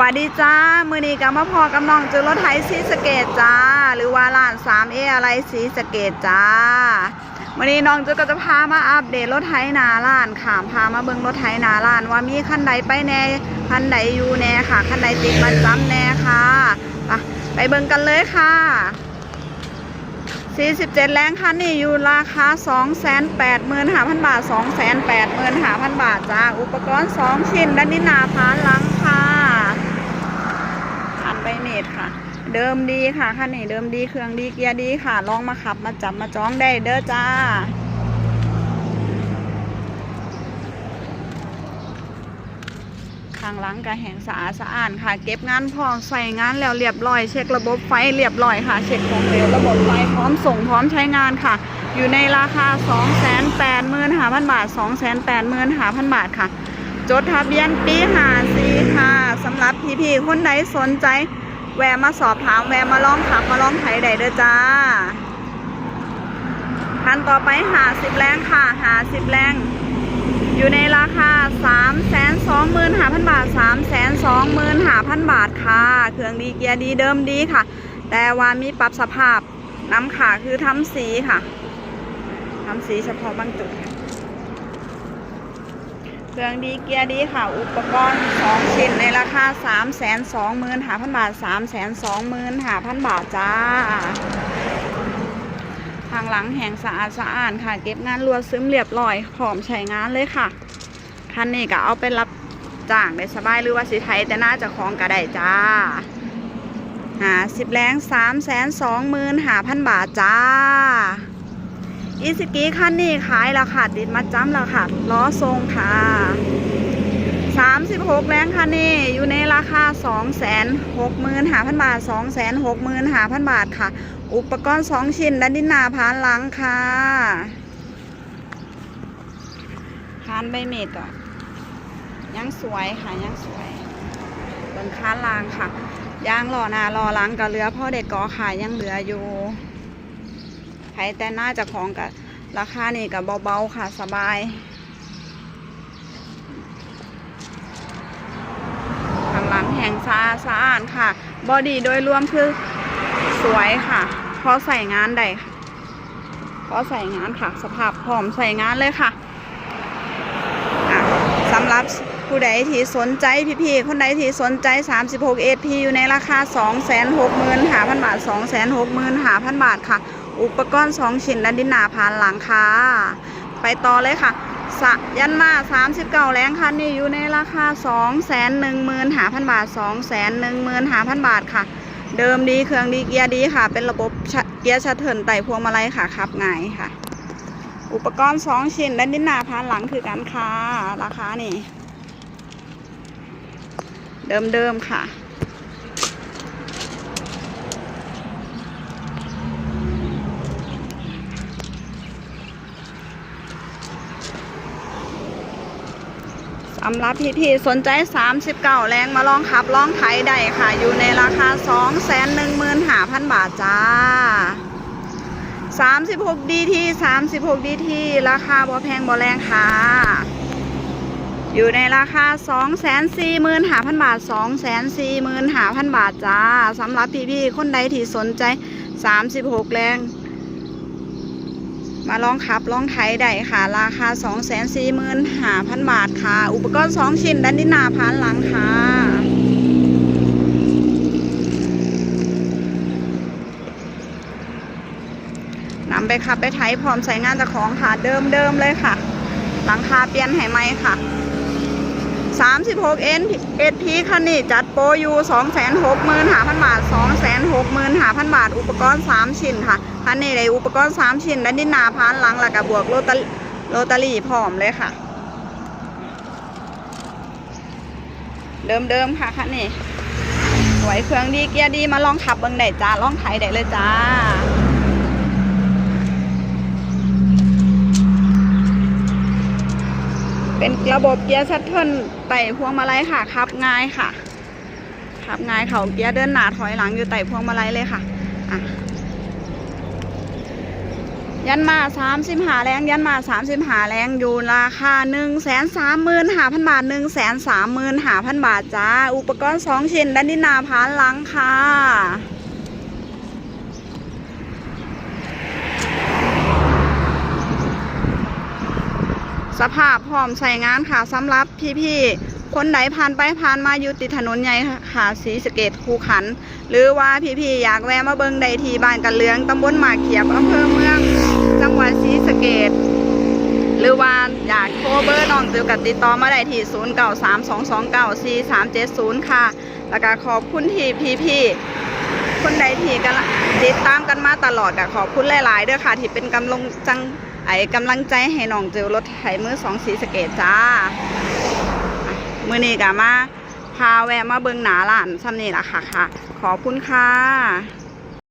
วัสดีจ้า มือนี้กับมาพอกับน้องจอรถไถสีสเกตจ้า หรือว่าร้าน 3A ออะไรสีสเกตจ้า มือนี้น้องจอก็จะพามาอัปเดตรถไถหนาร้านค่ะ พามาเบิ่งรถไถหนาร้าน ว่ามีคันใดไปแน่คันใดอยู่แน่ค่ะคันใดติดมันจำแน่ค่ะไปไปเบิ่งกันเลยค่ะ 47 แรงคันนี้อยู่ราคา 285,000 บาท 285,000 บาทจ้า อุปกรณ์ 2 ชิ้นด้านนี้หนาพานหลังค่ะ ตรค่ะ เดิมดีค่ะคันนี้เดิมดีเครื่องดีเกียร์ดีค่ะ ลองมาขับมาจับมาจ้องได้เด้อจ้าข้างหลังก็แหงสะอาดสะอ้าดค่ะ เก็บงานพร้อมใส่งานแล้วเรียบร้อย เช็คระบบไฟเรียบร้อยค่ะ เช็คของเหลวระบบไฟพร้อมส่งพร้อมใช้งานค่ะ อยู่ในราคา 285,000บาท 285,000บาทค่ะ จดทะเบียนปี54ค่ะสำหรับพี่ๆคนใดสนใจ แวะมาสอบถามแวะมาลองขับมาลองไถได้เด้อจ้าคันต่อไป50แรงค่ะ50แรงอยู่ในราคา 3 2 5 0 0 0 บาท 3 2 5 0 0 0 บาทค่ะ เครื่องดีเกียร์ดีเดิมดีค่ะ แต่ว่ามีปรับสภาพน้ำขาคือทำสีค่ะ ทำสีเฉพาะบางจุดค่ะ เครื่องดีเกียร์ดีค่ะ อุปกรณ์2ชิ้นในราคา3 2 5 0 0 0บาท3 2 5 0 0 0บาทจ้า ทางหลังแห่งสะอาดสะอาดค่ะ เก็บงานรวซึมเรียบร้อยพร้อมใช้งานเลยค่ะ คันนี้ก็เอาไปรับจ้างได้สบายหรือว่าสิไทยแต่น่าจะคลองก็ได้จ้าหาสิบแรงสามแสนสองหมื่นหาพันบาทจ้า อีสกีคันนี้ขายแล้วค่ะติดมาจ้ำแล้วค่ะล้อทรงค่ะสามสิบหกแรงคันนี้อยู่ในราคาสองแสนหกหมื่นหาพันบาทสองแสนหกหมื่นหาพันบาทค่ะ อุปกรณ์สองชิ้นด้านดินหนาพานหลังค่ะคานใบเมดก็ยังสวยค่ะยังสวยบนคานลางค่ะยางหล่อหนาหล่อหลังก็เหลือพ่อเด็กกอค่ะยังเหลืออยู่ ใครแต่น่าจะของกับราคานี่กับเบาๆค่ะสบายข้างหลังแห่งซาสะอาดค่ะ บอดี้โดยรวมคือสวยค่ะพอใส่งานได้พอใส่งานค่ะ สภาพพร้อมใส่งานเลยค่ะสำหรับผู้ใดที่สนใจพี่ๆคนใดที่สนใจ 36 SP อยู่ในราคา 265,000บาท265,000บาทค่ะ อุปกรณ์2ชิ้นและดินหนาผ่านหลังค่ะ ไปต่อเลยค่ะ สะยันมา39แรงคันนี้อยู่ในราคา215,000บาท215,000บาทค่ะ เดิมดีเครื่องดีเกียร์ดีค่ะ เป็นระบบเกียร์ชัตเทิลไต่พวงมาลัยค่ะขับง่ายค่ะ อุปกรณ์2ชิ้นด้านดินหน้าพานหลังคือกันค่ะราคานี่ เดิมๆค่ะำหรับพี่ๆสนใจ 39 แรงมาลองขับลองไถได้ค่ะ อยู่ในราคา 215,000 บาทจ้า 36 DT 36 DT ราคาบ่แพงบ่แรงค่ะ อยู่ในราคา 245,000 บาท 245,000 บาทจ้าสำหรับพี่ๆคนใดที่สนใจ 36 แรง มาลองขับลองไถได้ค่ะ ราคา 245,000 บาทค่ะ อุปกรณ์ 2 ชิ้นด้านดินหน้าพานหลังค่ะนำไปขับไปไถพร้อมใส่งานจากของค่ะเดิมเดิมเลยค่ะ หลังคาเปลี่ยนให้ไหมค่ะ 36 N SP คันนี้จัดโปรอยู่265,000 บาท 265,000 บาท อุปกรณ์ 3 ชิ้นค่ะ คันนี้ได้อุปกรณ์ 3 ชิ้นและดินหนาพานหลังแล้วก็บวกโรตาโรตารี่พร้อมเลยค่ะ เดิมๆค่ะคันนี้สวยเครื่องดีเกียร์ดีมาลองขับเบิ่งได้จ้าลองไถได้เลยจ้า เป็นระบบเกียร์ชัตเทิลไต่พวงมาลัยค่ะขับง่ายค่ะขับง่ายเขาเกียร์เดินหน้าถอยหลังอยู่ไต่พวงมาลัยเลยค่ะอะยันมาสามสิบหาแรงยันมาสามสิบหาแรงอยู่ราคาหนึ่งแสนสามหมื่นหาพันบาทหนึ่งแสนสามหมื่นหาพันบาทจ้า อุปกรณ์สองชิ้นด้านที่หนาพานหลังค่ะ สภาพพร้อมใส่งานค่ะสำหรับพี่ๆคนไหนผ่านไปผ่านมาอยู่ติดถนนใหญ่ค่ะสีสเกตคูขัน หรือว่าพี่ๆอยากแวะมาเบิงใดทีบ้านกันเลืองตำบลหมากเขียบอำเภอเมือง จังหวัดศรีสเกดหรือว่าอยากโทรเบอร์น้องติวกับติดต่อมาได้ที่ 0 9 3 2 2 9 4 3 7 0 ค่ะ แล้วก็ขอบคุณที่พี่ๆคนใดที่กันติดตามกันมาตลอดก็ขอบคุณหลาย ๆ เด้อค่ะ ที่เป็นกำลังจัง ไอกำลังใจให้น้องจิวรถไถมือสองสีสเกตจ้า มือนี้กะมาพาแวะมาเบิงหนาหลานซ้ำนี่ละค่ะค่ะ ขอบคุณค่ะ